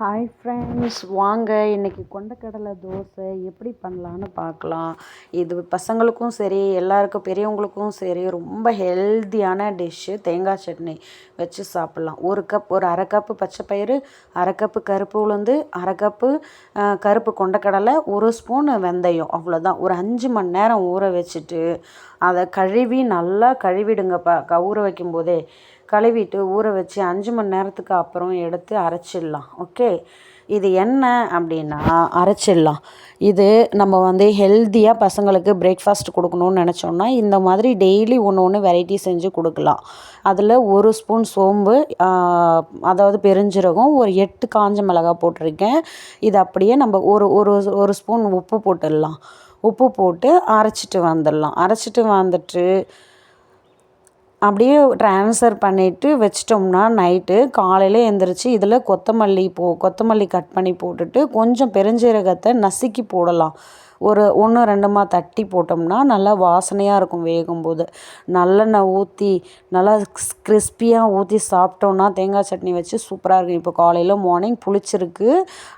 Hi friends வாங்க இன்றைக்கி கொண்டக்கடலை தோசை எப்படி பண்ணலான்னு பார்க்கலாம். இது பசங்களுக்கும் சரி எல்லாருக்கும் பெரியவங்களுக்கும் சரி ரொம்ப ஹெல்த்தியான டிஷ்ஷு தேங்காய் சட்னி வச்சு சாப்பிட்லாம். ஒரு கப் ஒரு அரை கப்பு பச்சை பயிறு அரை கப்பு கருப்பு உளுந்து அரை கப்பு கருப்பு கொண்டக்கடலை ஒரு ஸ்பூன் வெந்தயம் அவ்வளோதான் ஒரு அஞ்சு மணி நேரம் ஊற வச்சுட்டு அதை கழுவி நல்லா கழுவிடுங்கப்பா. ஊற வைக்கும்போதே கழுவிட்டு ஊற வச்சு அஞ்சு மணி நேரத்துக்கு அப்புறம் எடுத்து அரைச்சிடலாம். ஓகே? இது என்ன அப்படின்னா அரைச்சிடலாம். இது நம்ம வந்து ஹெல்த்தியாக பசங்களுக்கு பிரேக்ஃபாஸ்ட் கொடுக்கணுன்னு நினச்சோன்னா இந்த மாதிரி டெய்லி ஒன்று ஒன்று வெரைட்டி செஞ்சு கொடுக்கலாம். அதில் ஒரு ஸ்பூன் சோம்பு அதாவது பெருஞ்சீரகம் ஒரு எட்டு காஞ்ச மிளகா போட்டிருக்கேன். இது அப்படியே நம்ம ஒரு ஒரு ஒரு ஸ்பூன் உப்பு போட்டுடலாம். உப்பு போட்டு அரைச்சிட்டு வந்துடலாம். அரைச்சிட்டு வந்துட்டு அப்படியே ட்ரான்ஸ்ஃபர் பண்ணிவிட்டு வச்சிட்டோம்னா நைட்டு காலையில் எழுந்திரிச்சி இதில் கொத்தமல்லி போ கொத்தமல்லி கட் பண்ணி போட்டுட்டு கொஞ்சம் பெருஞ்சீரகத்தை நசுக்கி போடலாம். ஒரு ஒன்று ரெண்டுமா தட்டி போட்டோம்னா நல்லா வாசனையாக இருக்கும் வேகும்போது. நல்லெண்ணெய் ஊற்றி நல்லா கிறிஸ்பியாக ஊற்றி சாப்பிட்டோன்னா தேங்காய் சட்னி வச்சு சூப்பராக இருக்கும். இப்போ காலையில் மார்னிங் புளிச்சிருக்கு.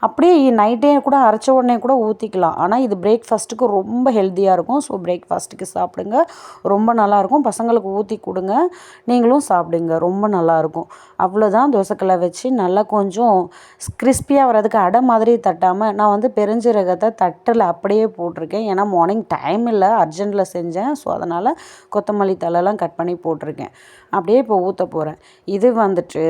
அப்படியே நைட்டே கூட அரைச்ச உடனே கூட ஊற்றிக்கலாம் ஆனால் இது பிரேக்ஃபாஸ்ட்டுக்கு ரொம்ப ஹெல்த்தியாக இருக்கும். ஸோ பிரேக்ஃபாஸ்ட்டுக்கு சாப்பிடுங்க. ரொம்ப நல்லாயிருக்கும் பசங்களுக்கு ஊற்றி கொடுங்க. நீங்களும் சாப்பிடுங்க. ரொம்ப நல்லாயிருக்கும் அவ்வளோதான் தோசைக்கல்லை வச்சு நல்லா கொஞ்சம் கிறிஸ்பியாக வர்றதுக்கு அடை மாதிரி தட்டாமல் நான் வந்து பெருஞ்சீரகத்தை தட்டில். அப்படியே போட்டிருக்கேன். ஏன்னா மார்னிங் டைம் இல்லை. அர்ஜென்ட்டில் செஞ்சேன். ஸோ அதனால் கொத்தமல்லி தலைலாம் கட் பண்ணி போட்டிருக்கேன். அப்படியே இப்போ ஊற்ற போகிறேன் இது வந்துட்டு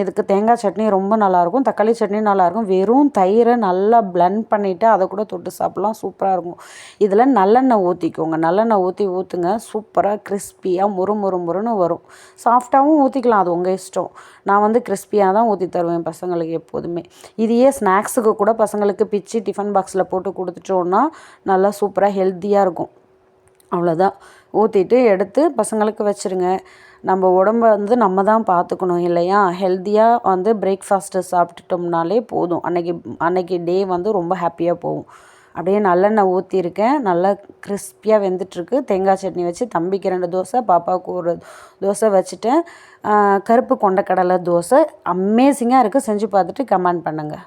இதுக்கு தேங்காய் சட்னி ரொம்ப நல்லாயிருக்கும். தக்காளி சட்னி நல்லாயிருக்கும். வெறும் தயிரை நல்லா பிளண்ட் பண்ணிவிட்டு அதை கூட தொட்டு சாப்பிட்லாம். சூப்பராக இருக்கும். இதில் நல்லெண்ணெய் ஊற்றிக்கோங்க நல்லெண்ணெய் ஊற்றி ஊற்றுங்க சூப்பராக கிறிஸ்பியாக முறு முறு முறுன்னு வரும். சாஃப்டாகவும் ஊற்றிக்கலாம் அது உங்கள் இஷ்டம். நான் வந்து கிறிஸ்பியாக தான் ஊற்றி தருவேன் பசங்களுக்கு எப்போதுமே. இதையே ஸ்நாக்ஸுக்கு கூட பசங்களுக்கு பிச்சு டிஃபன் பாக்ஸில் போட்டு கொடுத்துட்டோம் கொடுத்துட்டோன்னா நல்லா சூப்பராக ஹெல்த்தியாக இருக்கும். அவ்வளோதான் ஊற்றிட்டு எடுத்து பசங்களுக்கு வச்சுருங்க. நம்ம உடம்ப வந்து நம்ம தான் பார்த்துக்கணும் இல்லையா? ஹெல்த்தியாக வந்து பிரேக்ஃபாஸ்ட்டு சாப்பிட்டுட்டோம்னாலே போதும். அன்றைக்கி அன்றைக்கி டே வந்து ரொம்ப ஹாப்பியாக போகும். அப்படியே நல்லெண்ணெய் ஊற்றிருக்கேன் நல்லா கிறிஸ்பியாக வெந்துட்டுருக்கு. தேங்காய் சட்னி வச்சு தம்பிக்கு ரெண்டு தோசை பாப்பாவுக்கு ஒரு தோசை வச்சுட்டேன். கருப்பு கொண்டக்கடலை தோசை. அமேசிங்காக இருக்குது செஞ்சு பார்த்துட்டு கமெண்ட் பண்ணுங்கள்